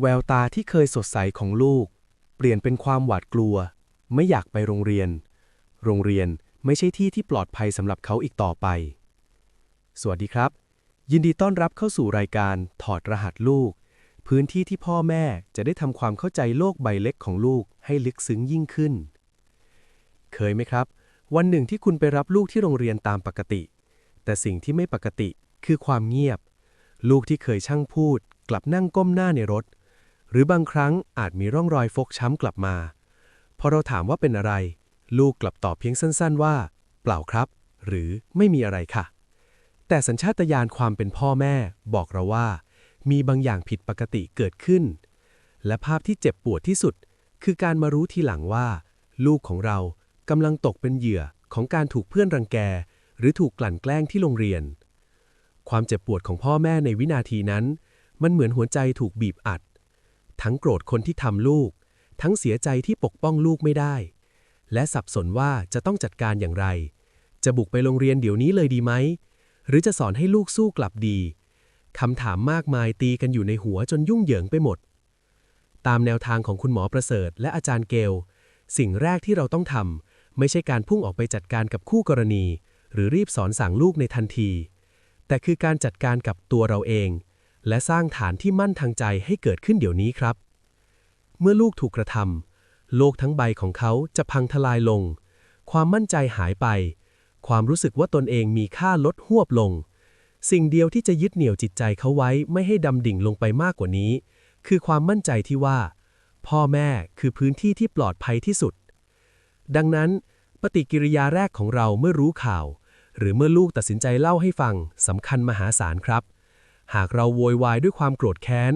แววตาที่เคยสดใสของลูก เปลี่ยนเป็นความหวาดกลัว ไม่อยากไปโรงเรียน โรงเรียนไม่ใช่ที่ที่ปลอดภัยสำหรับเขาอีกต่อไป สวัสดีครับ ยินดีต้อนรับเข้าสู่รายการถอดรหัสลูก พื้นที่ที่พ่อแม่จะได้ทำความเข้าใจโลกใบเล็กของลูกให้ลึกซึ้งยิ่งขึ้น เคยไหมครับ วันหนึ่งที่คุณไปรับลูกที่โรงเรียนตามปกติ แต่สิ่งที่ไม่ปกติคือความเงียบ ลูกที่เคยช่างพูด กลับนั่งก้มหน้าในรถ หรือบางครั้งอาจมีร่องรอยฟกช้ำกลับมา พอเราถามว่าเป็นอะไร ลูกกลับตอบเพียงสั้นๆว่า เปล่าครับ หรือไม่มีอะไรค่ะ แต่สัญชาตญาณความเป็นพ่อแม่ บอกเราว่า มีบางอย่างผิดปกติเกิดขึ้น และภาพที่เจ็บปวดที่สุด คือการมารู้ทีหลังว่า ลูกของเรากำลังตกเป็นเหยื่อของการถูกเพื่อนรังแก หรือถูกกลั่นแกล้งที่โรงเรียน ความเจ็บปวดของพ่อแม่ในวินาทีนั้น มันเหมือนหัวใจถูกบีบอัด ทั้งโกรธคนที่ทำลูก ทั้งเสียใจที่ปกป้องลูกไม่ได้ และสับสนว่าจะต้องจัดการอย่างไร จะบุกไปโรงเรียนเดี๋ยวนี้เลยดีไหม หรือจะสอนให้ลูกสู้กลับดีคำถามมากมายตีกันอยู่ในหัวจนยุ่งเหยิงไปหมด ตามแนวทางของคุณหมอประเสริฐและอาจารย์เกล สิ่งแรกที่เราต้องทำไม่ใช่การพุ่งออกไปจัดการกับคู่กรณี หรือรีบสอนสั่งลูกในทันที แต่คือการจัดการกับตัวเราเอง และสร้างฐานที่มั่นทางใจให้เกิดขึ้นเดี๋ยวนี้ครับ เมื่อลูกถูกกระทำโลกทั้งใบของเขาจะพังทลายลง ความมั่นใจหายไป ความรู้สึกว่าตนเองมีค่าลดหวบลง สิ่งเดียวที่จะยึดเหนี่ยวจิตใจเขาไว้ไม่ให้ดำดิ่งลงไปมากกว่านี้ คือความมั่นใจที่ว่า พ่อแม่คือพื้นที่ที่ปลอดภัยที่สุด ดังนั้น ปฏิกิริยาแรกของเราเมื่อรู้ข่าว หรือเมื่อลูกตัดสินใจเล่าให้ฟังสำคัญมหาศาลครับ หากเราโวยวายด้วยความโกรธแค้น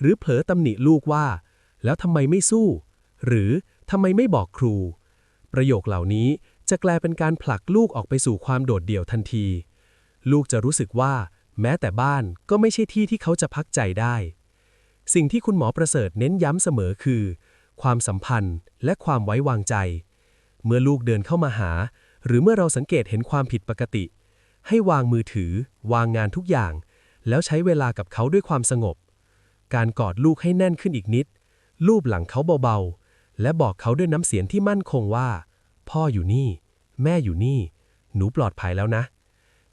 หรือเผลอตำหนิลูกว่า แล้วทำไมไม่สู้ หรือทำไมไม่บอกครู ประโยคเหล่านี้จะกลายเป็นการผลักลูกออกไปสู่ความโดดเดี่ยวทันที ลูกจะรู้สึกว่า แม้แต่บ้านก็ไม่ใช่ที่ที่เขาจะพักใจได้ สิ่งที่คุณหมอประเสริฐเน้นย้ำเสมอคือ ความสัมพันธ์และความไว้วางใจ เมื่อลูกเดินเข้ามาหา หรือเมื่อเราสังเกตเห็นความผิดปกติ ให้วางมือถือ วางงานทุกอย่าง แล้วใช้เวลากับเขาด้วยความสงบ การกอดลูกให้แน่นขึ้นอีกนิด ลูบหลังเขาเบาๆ และบอกเขาด้วยน้ำเสียงที่มั่นคงว่า พ่ออยู่นี่ แม่อยู่นี่ หนูปลอดภัยแล้วนะ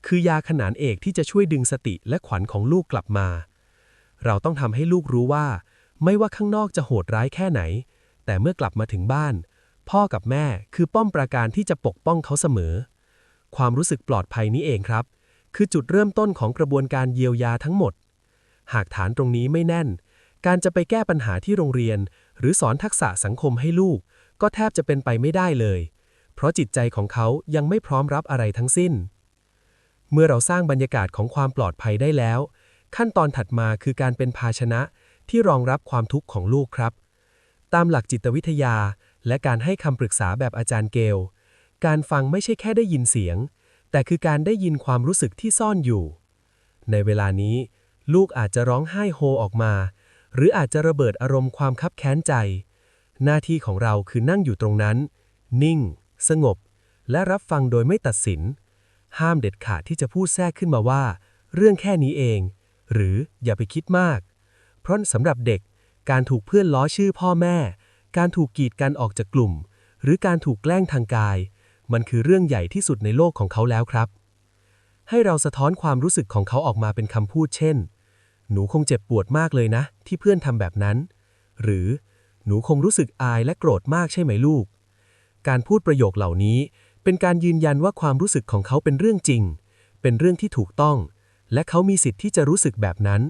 คือยาขนานเอกที่จะช่วยดึงสติและขวัญของลูกกลับมา เราต้องทำให้ลูกรู้ว่า ไม่ว่าข้างนอกจะโหดร้ายแค่ไหน แต่เมื่อกลับมาถึงบ้าน พ่อกับแม่คือป้อมปราการที่จะปกป้องเขาเสมอ ความรู้สึกปลอดภัยนี้เองครับ คือจุดเริ่มต้นของกระบวนการเยียวยาทั้งหมด หากฐานตรงนี้ไม่แน่น การจะไปแก้ปัญหาที่โรงเรียน หรือสอนทักษะสังคมให้ลูก ก็แทบจะเป็นไปไม่ได้เลย เพราะจิตใจของเขายังไม่พร้อมรับอะไรทั้งสิ้น เมื่อเราสร้างบรรยากาศของความปลอดภัยได้แล้ว ขั้นตอนถัดมาคือการเป็นภาชนะที่รองรับความทุกข์ของลูกครับ ตามหลักจิตวิทยาและการให้คำปรึกษาแบบอาจารย์เกล การฟังไม่ใช่แค่ได้ยินเสียง แต่คือการได้ยินความรู้สึกที่ซ่อนอยู่ ในเวลานี้ ลูกอาจจะร้องไห้โฮออกมา หรืออาจจะระเบิดอารมณ์ความคับแค้นใจ หน้าที่ของเราคือนั่งอยู่ตรงนั้น นิ่ง สงบ และรับฟังโดยไม่ตัดสิน ห้ามเด็ดขาดที่จะพูดแทรกขึ้นมาว่า เรื่องแค่นี้เอง หรืออย่าไปคิดมาก เพราะสำหรับเด็กการถูกเพื่อนล้อชื่อพ่อแม่ การถูกกีดกันออกจากกลุ่ม หรือการถูกแกล้งทางกาย มันคือเรื่องใหญ่ที่สุดในโลกของเขาแล้วครับ ให้เราสะท้อนความรู้สึกของเขาออกมาเป็นคำพูดเช่น หนูคงเจ็บปวดมากเลยนะ ที่เพื่อนทำแบบนั้น หรือหนูคงรู้สึกอายและโกรธมากใช่ไหมลูก การพูดประโยคเหล่านี้ เป็นการยืนยันว่าความรู้สึกของเขาเป็นเรื่องจริง เป็นเรื่องที่ถูกต้อง และเขามีสิทธิ์ที่จะรู้สึกแบบนั้น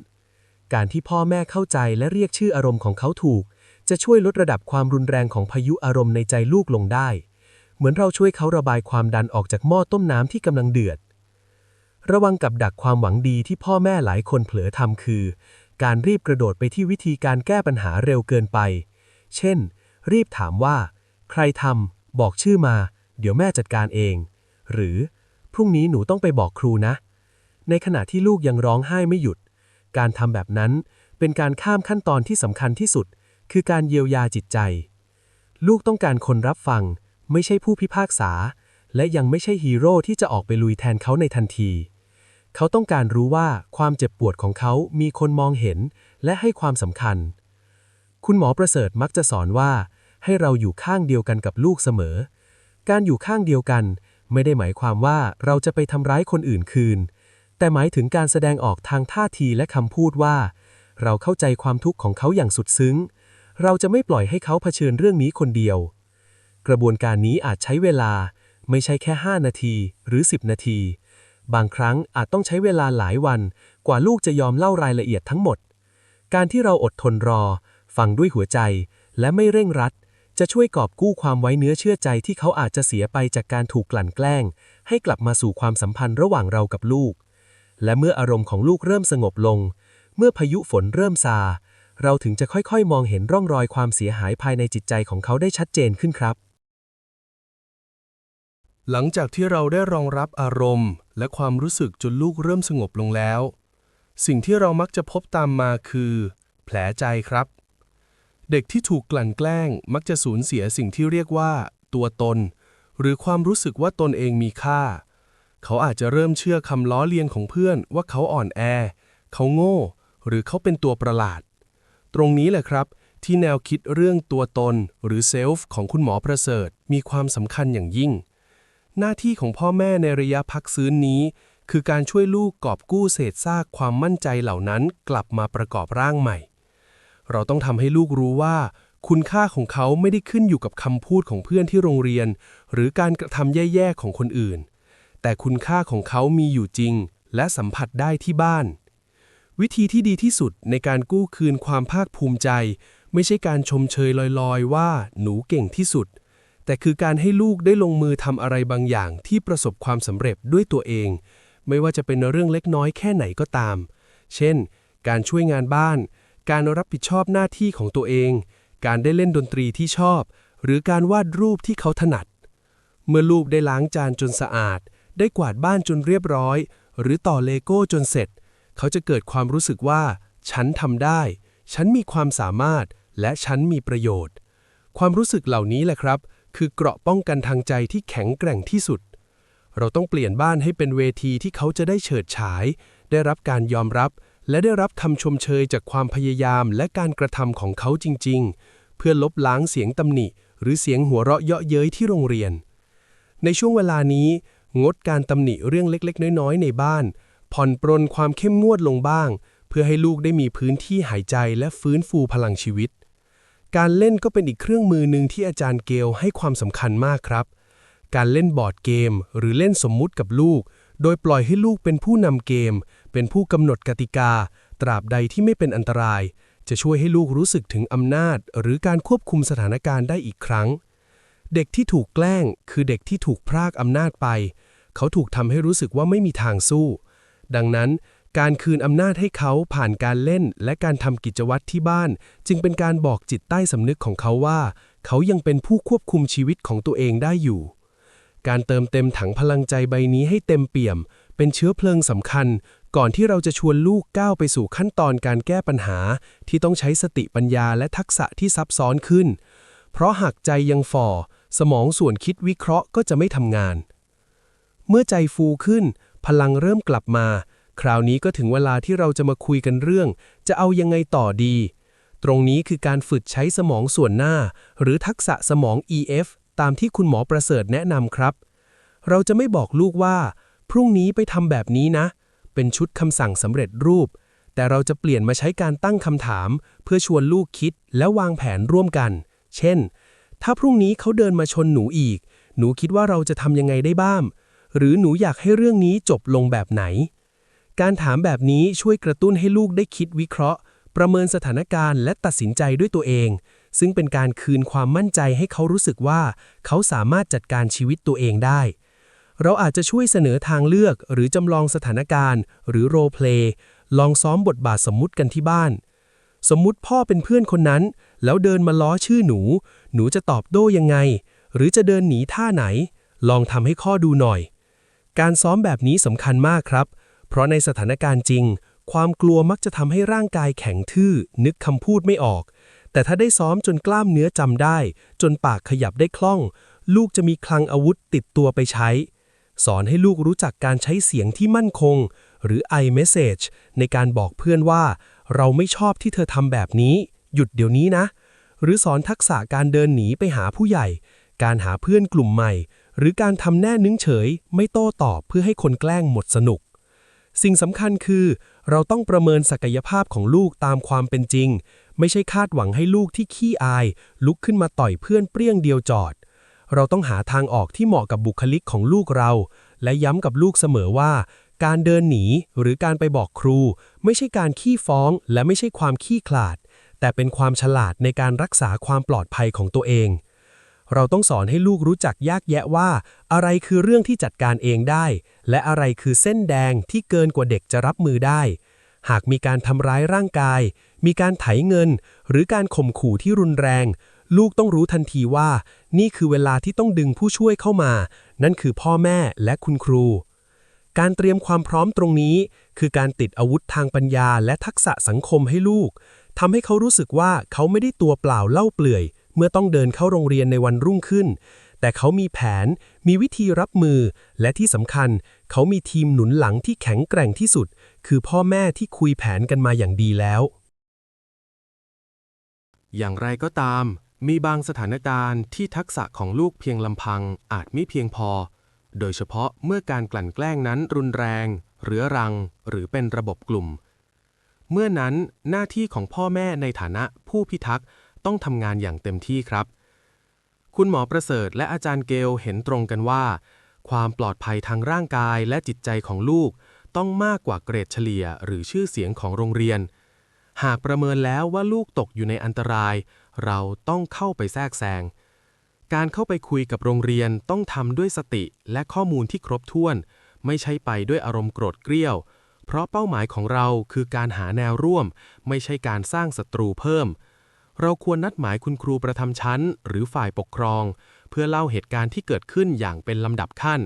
การที่พ่อแม่เข้าใจและเรียกชื่ออารมณ์ของเขาถูก จะช่วยลดระดับความรุนแรงของพายุอารมณ์ในใจลูกลงได้ เหมือนเราช่วยเขาระบายความดันออกจากหม้อต้มน้ำที่กำลังเดือด ระวังกับดักความหวังดีที่พ่อแม่หลายคนเผลอทำคือ การรีบกระโดดไปที่วิธีการแก้ปัญหาเร็วเกินไป เช่น รีบถามว่า ใครทำบอกชื่อมา เดี๋ยวแม่จัดการเอง หรือ พรุ่งนี้หนูต้องไปบอกครูนะ ในขณะที่ลูกยังร้องไห้ไม่หยุด การทำแบบนั้นเป็นการข้ามขั้นตอนที่สำคัญที่สุด คือการเยียวยาจิตใจ ลูกต้องการคนรับฟัง ไม่ใช่ผู้พิพากษา และยังไม่ใช่ฮีโร่ที่จะออกไปลุยแทนเขาในทันที เขาต้องการรู้ว่าความเจ็บปวดของเขามีคนมองเห็น และให้ความสำคัญ คุณหมอประเสริฐมักจะสอนว่า ให้เราอยู่ข้างเดียวกันกับลูกเสมอ การอยู่ข้างเดียวกัน ไม่ได้หมายความว่าเราจะไปทำร้ายคนอื่นคืน แต่หมายถึงการแสดงออกทางท่าทีและคำพูดว่า เราเข้าใจความทุกข์ของเขาอย่างสุดซึ้ง เราจะไม่ปล่อยให้เขาเผชิญเรื่องนี้คนเดียว กระบวนการนี้อาจใช้เวลาไม่ใช่แค่ 5 นาทีหรือ 10 นาที บางครั้งอาจต้องใช้เวลาหลายวัน กว่าลูกจะยอมเล่ารายละเอียดทั้งหมด การที่เราอดทนรอ ฟังด้วยหัวใจ และไม่เร่งรัด จะช่วยกอบกู้ความไว้เนื้อเชื่อใจที่เขาอาจจะเสียไปจากการถูกกลั่นแกล้ง ให้กลับมาสู่ความสัมพันธ์ระหว่างเรากับลูก และเมื่ออารมณ์ของลูกเริ่มสงบลง เมื่อพายุฝนเริ่มซา เราถึงจะค่อยๆ มองเห็นร่องรอยความเสียหายภายในจิตใจของเขาได้ชัดเจนขึ้นครับ หลังจากที่เราได้รองรับอารมณ์ และความรู้สึกจนลูกเริ่มสงบลงแล้ว สิ่งที่เรามักจะพบตามมาคือ แผลใจครับ เด็กที่ถูกกลั่นแกล้งมักจะสูญเสียสิ่งที่เรียกว่า ตัวตน หรือความรู้สึกว่าตนเองมีค่า เขาอาจจะเริ่มเชื่อคำล้อเลียนของเพื่อนว่าเขาอ่อนแอ เขาโง่ หรือเขาเป็นตัวประหลาด ตรงนี้แหละครับที่แนวคิดเรื่องตัวตนหรือเซลฟ์ของคุณหมอประเสริฐ มีความสำคัญอย่างยิ่ง หน้าที่ของพ่อแม่ในระยะพักฟื้นนี้ คือการช่วยลูกกอบกู้เศษซากความมั่นใจเหล่านั้นกลับมาประกอบร่างใหม่ เราต้องทำให้ลูกรู้ว่า คุณค่าของเขาไม่ได้ขึ้นอยู่กับคำพูดของเพื่อนที่โรงเรียน หรือการกระทำแย่ๆของคนอื่น แต่คุณค่าของเขามีอยู่จริง และสัมผัสได้ที่บ้าน วิธีที่ดีที่สุดในการกู้คืนความภาคภูมิใจ ไม่ใช่การชมเชยลอยๆ ว่า หนูเก่งที่สุด แต่คือการให้ลูกได้ลงมือทำอะไรบางอย่างที่ประสบความสำเร็จด้วยตัวเอง ไม่ว่าจะเป็นเรื่องเล็กน้อยแค่ไหนก็ตาม เช่น การช่วยงานบ้าน การรับผิดชอบหน้าที่ของตัวเอง การได้เล่นดนตรีที่ชอบ หรือการวาดรูปที่เขาถนัด เมื่อลูกได้ล้างจานจนสะอาด ได้กวาดบ้านจนเรียบร้อย หรือต่อเลโก้จนเสร็จ เขาจะเกิดความรู้สึกว่า ฉันทำได้ ฉันมีความสามารถ และฉันมีประโยชน์ ความรู้สึกเหล่านี้แหละครับ คือเกราะป้องกันทางใจที่แข็งแกร่งที่สุด เราต้องเปลี่ยนบ้านให้เป็นเวทีที่เขาจะได้เฉิดฉาย ได้รับการยอมรับ และได้รับคำชมเชยจากความพยายามและการกระทำของเขาจริง ๆ เพื่อลบล้างเสียงตำหนิ หรือเสียงหัวเราะเยาะเย้ยที่โรงเรียน ในช่วงเวลานี้ งดการตำหนิเรื่องเล็กๆ น้อยๆ ในบ้าน ผ่อนปรนความเข้มงวดลงบ้าง เพื่อให้ลูกได้มีพื้นที่หายใจและฟื้นฟูพลังชีวิต การเล่นก็เป็นอีกเครื่องมือหนึ่งที่อาจารย์เกลให้ความสำคัญมากครับ การเล่นบอร์ดเกม หรือเล่นสมมุติกับลูก โดยปล่อยให้ลูกเป็นผู้นำเกม เป็นผู้กำหนดกติกา ตราบใดที่ไม่เป็นอันตราย จะช่วยให้ลูกรู้สึกถึงอำนาจ หรือการควบคุมสถานการณ์ได้อีกครั้ง เด็กที่ถูกแกล้ง คือเด็กที่ถูกพรากอำนาจไป เขาถูกทำให้รู้สึกว่าไม่มีทางสู้ ดังนั้น การคืนอำนาจให้เขาผ่านการเล่นและการทำกิจวัตรที่บ้าน จึงเป็นการบอกจิตใต้สำนึกของเขาว่า เขายังเป็นผู้ควบคุมชีวิตของตัวเองได้อยู่ การเติมเต็มถังพลังใจใบนี้ให้เต็มเปี่ยม เป็นเชื้อเพลิงสำคัญ ก่อนที่เราจะชวนลูกก้าวไปสู่ขั้นตอนการแก้ปัญหา ที่ต้องใช้สติปัญญาและทักษะที่ซับซ้อนขึ้น เพราะหากใจยังฝ่อ สมองส่วนคิดวิเคราะห์ก็จะไม่ทำงาน เมื่อใจฟูขึ้น พลังเริ่มกลับมา คราวนี้ก็ถึงเวลาที่เราจะมาคุยกันเรื่อง จะเอายังไงต่อดี ตรงนี้คือการฝึกใช้สมองส่วนหน้า หรือทักษะสมอง EF ตามที่คุณหมอประเสริฐแนะนำครับ เราจะไม่บอกลูกว่า พรุ่งนี้ไปทำแบบนี้นะ เป็นชุดคำสั่งสำเร็จรูป แต่เราจะเปลี่ยนมาใช้การตั้งคำถาม เพื่อชวนลูกคิดและวางแผนร่วมกัน เช่น ถ้าพรุ่งนี้เขาเดินมาชนหนูอีก หนูคิดว่าเราจะทำยังไงได้บ้าง หรือหนูอยากให้เรื่องนี้จบลงแบบไหน การถามแบบนี้ช่วยกระตุ้นให้ลูกได้คิดวิเคราะห์ ประเมินสถานการณ์และตัดสินใจด้วยตัวเอง ซึ่งเป็นการคืนความมั่นใจให้เขารู้สึกว่า เขาสามารถจัดการชีวิตตัวเองได้ เราอาจจะช่วยเสนอทางเลือกหรือจำลองสถานการณ์ หรือโรเพลย์ลองซ้อมบทบาทสมมุติกันที่บ้าน สมมุติพ่อเป็นเพื่อนคนนั้น แล้วเดินมาล้อชื่อหนู หนูจะตอบโต้ยังไง หรือจะเดินหนีท่าไหน ลองทำให้ข้อดูหน่อย การซ้อมแบบนี้สำคัญมากครับ เพราะในสถานการณ์จริง ความกลัวมักจะทำให้ร่างกายแข็งทื่อ นึกคำพูดไม่ออก แต่ถ้าได้ซ้อมจนกล้ามเนื้อจำได้ จนปากขยับได้คล่อง ลูกจะมีคลังอาวุธติดตัวไปใช้ สอนให้ลูกรู้จักการใช้เสียงที่มั่นคง หรือ i message ในการบอกเพื่อนว่า เราไม่ชอบที่เธอทำแบบนี้ หยุดเดี๋ยวนี้นะ หรือสอนทักษะการเดินหนีไปหาผู้ใหญ่ การหาเพื่อนกลุ่มใหม่ หรือการทำแน่นึงเฉย ไม่โต้ตอบเพื่อให้คนแกล้งหมดสนุก สิ่งสำคัญคือ เราต้องประเมินศักยภาพของลูกตามความเป็นจริง ไม่ใช่คาดหวังให้ลูกที่ขี้อาย ลุกขึ้นมาต่อยเพื่อนเปรี้ยงเดียวจอด เราต้องหาทางออกที่เหมาะกับบุคลิกของลูกเรา และย้ำกับลูกเสมอว่า การเดินหนีหรือการไปบอกครู ไม่ใช่การขี้ฟ้อง และไม่ใช่ความขี้ขลาด แต่เป็นความฉลาดในการรักษาความปลอดภัยของตัวเอง เราต้องสอนให้ลูกรู้จักแยกแยะว่า อะไรคือเรื่องที่จัดการเองได้ และอะไรคือเส้นแดงที่เกินกว่าเด็กจะรับมือได้ หากมีการทำร้ายร่างกาย มีการไถเงิน หรือการข่มขู่ที่รุนแรง ลูกต้องรู้ทันทีว่า นี่คือเวลาที่ต้องดึงผู้ช่วยเข้ามา นั่นคือพ่อแม่และคุณครู การเตรียมความพร้อมตรงนี้ คือการติดอาวุธทางปัญญาและทักษะสังคมให้ลูกทำให้เขารู้สึกว่าเขาไม่ได้ตัวเปล่าเล่าเปลื่อย เมื่อต้องเดินเข้าโรงเรียนในวันรุ่งขึ้น แต่เขามีแผน มีวิธีรับมือ และที่สำคัญ เขามีทีมหนุนหลังที่แข็งแกร่งที่สุด คือพ่อแม่ที่คุยแผนกันมาอย่างดีแล้ว อย่างไรก็ตาม มีบางสถานการณ์ที่ทักษะของลูกเพียงลำพังอาจไม่เพียงพอ โดยเฉพาะเมื่อการกลั่นแกล้งนั้นรุนแรง เรื้อรัง หรือเป็นระบบกลุ่ม เมื่อนั้นหน้าที่ของพ่อแม่ในฐานะผู้พิทักษ์ ต้องทำงานอย่างเต็มที่ครับ คุณหมอประเสริฐและอาจารย์เกลเห็นตรงกันว่า ความปลอดภัยทางร่างกายและจิตใจของลูก ต้องมากกว่าเกรดเฉลี่ยหรือชื่อเสียงของโรงเรียน หากประเมินแล้วว่าลูกตกอยู่ในอันตราย เราต้องเข้าไปแทรกแซงการเข้าไปคุยกับโรงเรียนต้องทำด้วยสติและข้อมูลที่ครบถ้วน ไม่ใช่ไปด้วยอารมณ์โกรธเกรี้ยว เพราะเป้าหมายของเราคือการหาแนวร่วม ไม่ใช่การสร้างศัตรูเพิ่ม เราควรนัดหมายคุณครูประจำชั้น หรือฝ่ายปกครอง เพื่อเล่าเหตุการณ์ที่เกิดขึ้นอย่างเป็นลำดับขั้น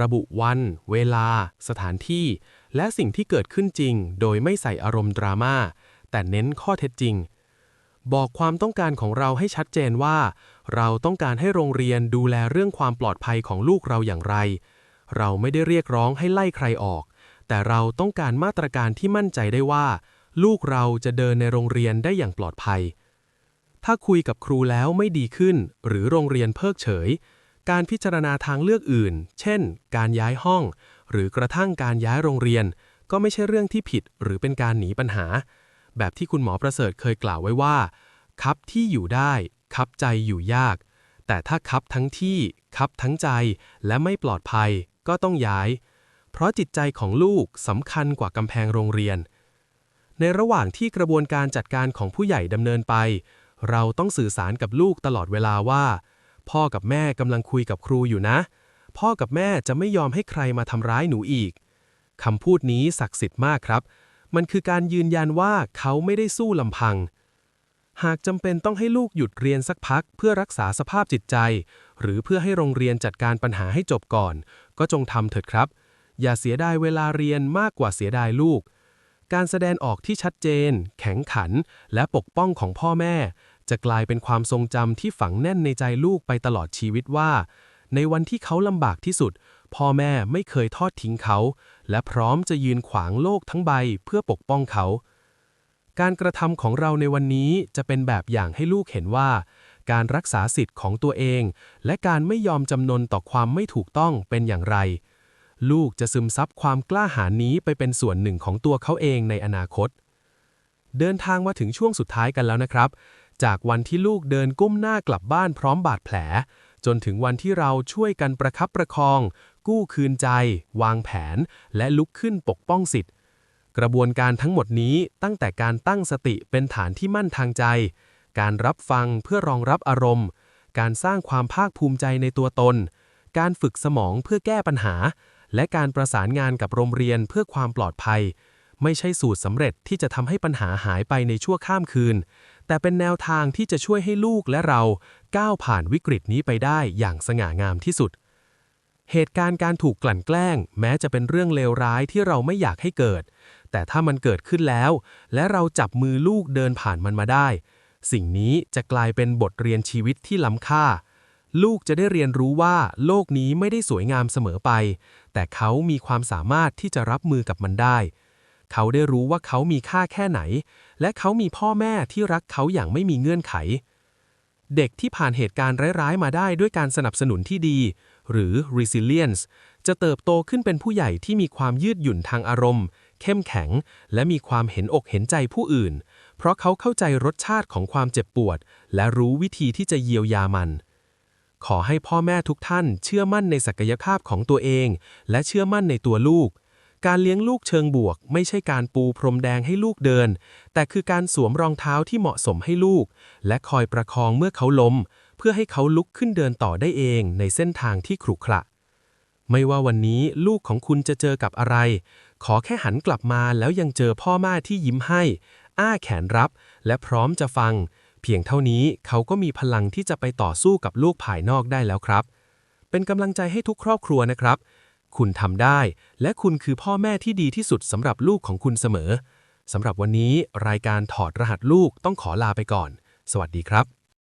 ระบุวัน เวลา สถานที่ และสิ่งที่เกิดขึ้นจริง โดยไม่ใส่อารมณ์ดราม่าแต่เน้นข้อเท็จจริง บอกความต้องการของเราให้ชัดเจนว่า เราต้องการให้โรงเรียนดูแลเรื่องความปลอดภัยของลูกเราอย่างไร เราไม่ได้เรียกร้องให้ไล่ใครออก แต่เราต้องการมาตรการที่มั่นใจได้ว่า ลูกเราจะเดินในโรงเรียนได้อย่างปลอดภัย ถ้าคุยกับครูแล้วไม่ดีขึ้น หรือโรงเรียนเพิกเฉย การพิจารณาทางเลือกอื่น เช่น การย้ายห้อง หรือกระทั่งการย้ายโรงเรียน ก็ไม่ใช่เรื่องที่ผิดหรือเป็นการหนีปัญหา แบบที่คุณหมอประเสริฐเคยกล่าวไว้ว่า คับที่อยู่ได้คับใจอยู่ยาก แต่ถ้าคับทั้งที่คับทั้งใจและไม่ปลอดภัยก็ต้องย้าย เพราะจิตใจของลูกสำคัญกว่ากำแพงโรงเรียน ในระหว่างที่กระบวนการจัดการของผู้ใหญ่ดำเนินไป เราต้องสื่อสารกับลูกตลอดเวลาว่า พ่อกับแม่กำลังคุยกับครูอยู่นะ พ่อกับแม่จะไม่ยอมให้ใครมาทำร้ายหนูอีกคำพูดนี้ศักดิ์สิทธิ์มากครับ มันคือการยืนยันว่าเขาไม่ได้สู้ลำพัง หากจำเป็นต้องให้ลูกหยุดเรียนสักพัก เพื่อรักษาสภาพจิตใจ หรือเพื่อให้โรงเรียนจัดการปัญหาให้จบก่อน ก็จงทำเถิดครับ อย่าเสียดายเวลาเรียนมากกว่าเสียดายลูก การแสดงออกที่ชัดเจน แข็งขัน และปกป้องของพ่อแม่ จะกลายเป็นความทรงจำที่ฝังแน่นในใจลูกไปตลอดชีวิตว่า ในวันที่เขาลำบากที่สุด พ่อแม่ไม่เคยทอดทิ้งเขา และพร้อมจะยืนขวางโลกทั้งใบเพื่อปกป้องเขา การกระทำของเราในวันนี้จะเป็นแบบอย่างให้ลูกเห็นว่า การรักษาสิทธิ์ของตัวเอง และการไม่ยอมจำนนต่อความไม่ถูกต้องเป็นอย่างไร ลูกจะซึมซับความกล้าหาญนี้ไปเป็นส่วนหนึ่งของตัวเขาเองในอนาคต เดินทางมาถึงช่วงสุดท้ายกันแล้วนะครับ จากวันที่ลูกเดินก้มหน้ากลับบ้านพร้อมบาดแผล จนถึงวันที่เราช่วยกันประคับประคอง กู้คืนใจ วางแผน และลุกขึ้นปกป้องสิทธิ์ กระบวนการทั้งหมดนี้ตั้งแต่การตั้งสติเป็นฐานที่มั่นทางใจ การรับฟังเพื่อรองรับอารมณ์ การสร้างความภาคภูมิใจในตัวตน การฝึกสมองเพื่อแก้ปัญหา และการประสานงานกับโรงเรียนเพื่อความปลอดภัย ไม่ใช่สูตรสำเร็จที่จะทำให้ปัญหาหายไปในชั่วข้ามคืน แต่เป็นแนวทางที่จะช่วยให้ลูกและเราก้าวผ่านวิกฤตนี้ไปได้อย่างสง่างามที่สุด เหตุการณ์การถูกกลั่นแกล้ง แม้จะเป็นเรื่องเลวร้ายที่เราไม่อยากให้เกิด แต่ถ้ามันเกิดขึ้นแล้ว และเราจับมือลูกเดินผ่านมันมาได้ สิ่งนี้จะกลายเป็นบทเรียนชีวิตที่ล้ำค่า ลูกจะได้เรียนรู้ว่าโลกนี้ไม่ได้สวยงามเสมอไป แต่เขามีความสามารถที่จะรับมือกับมันได้ เขาได้รู้ว่าเขามีค่าแค่ไหน และเขามีพ่อแม่ที่รักเขาอย่างไม่มีเงื่อนไข เด็กที่ผ่านเหตุการณ์ร้ายๆ มาได้ด้วยการสนับสนุนที่ดี หรือ resilience จะเติบโตขึ้นเป็นผู้ใหญ่ที่มีความยืดหยุ่นทางอารมณ์ เข้มแข็ง และมีความเห็นอกเห็นใจผู้อื่น เพราะเขาเข้าใจรสชาติของความเจ็บปวด และรู้วิธีที่จะเยียวยามันขอให้พ่อแม่ทุกท่านเชื่อมั่นในศักยภาพของตัวเอง และเชื่อมั่นในตัวลูก การเลี้ยงลูกเชิงบวก ไม่ใช่การปูพรมแดงให้ลูกเดิน แต่คือการสวมรองเท้าที่เหมาะสมให้ลูก และคอยประคองเมื่อเขาล้ม เพื่อให้เขาลุกขึ้นเดินต่อได้เองในเส้นทางที่ขรุขระ ไม่ว่าวันนี้ลูกของคุณจะเจอกับอะไร ขอแค่หันกลับมาแล้วยังเจอพ่อแม่ที่ยิ้มให้ อ้าแขนรับ และพร้อมจะฟัง เพียงเท่านี้เขาก็มีพลังที่จะไปต่อสู้กับลูกภายนอกได้แล้วครับ เป็นกำลังใจให้ทุกครอบครัวนะครับ คุณทำได้ และคุณคือพ่อแม่ที่ดีที่สุดสำหรับลูกของคุณเสมอสำหรับวันนี้รายการถอดรหัสลูกต้องขอลาไปก่อน สวัสดีครับ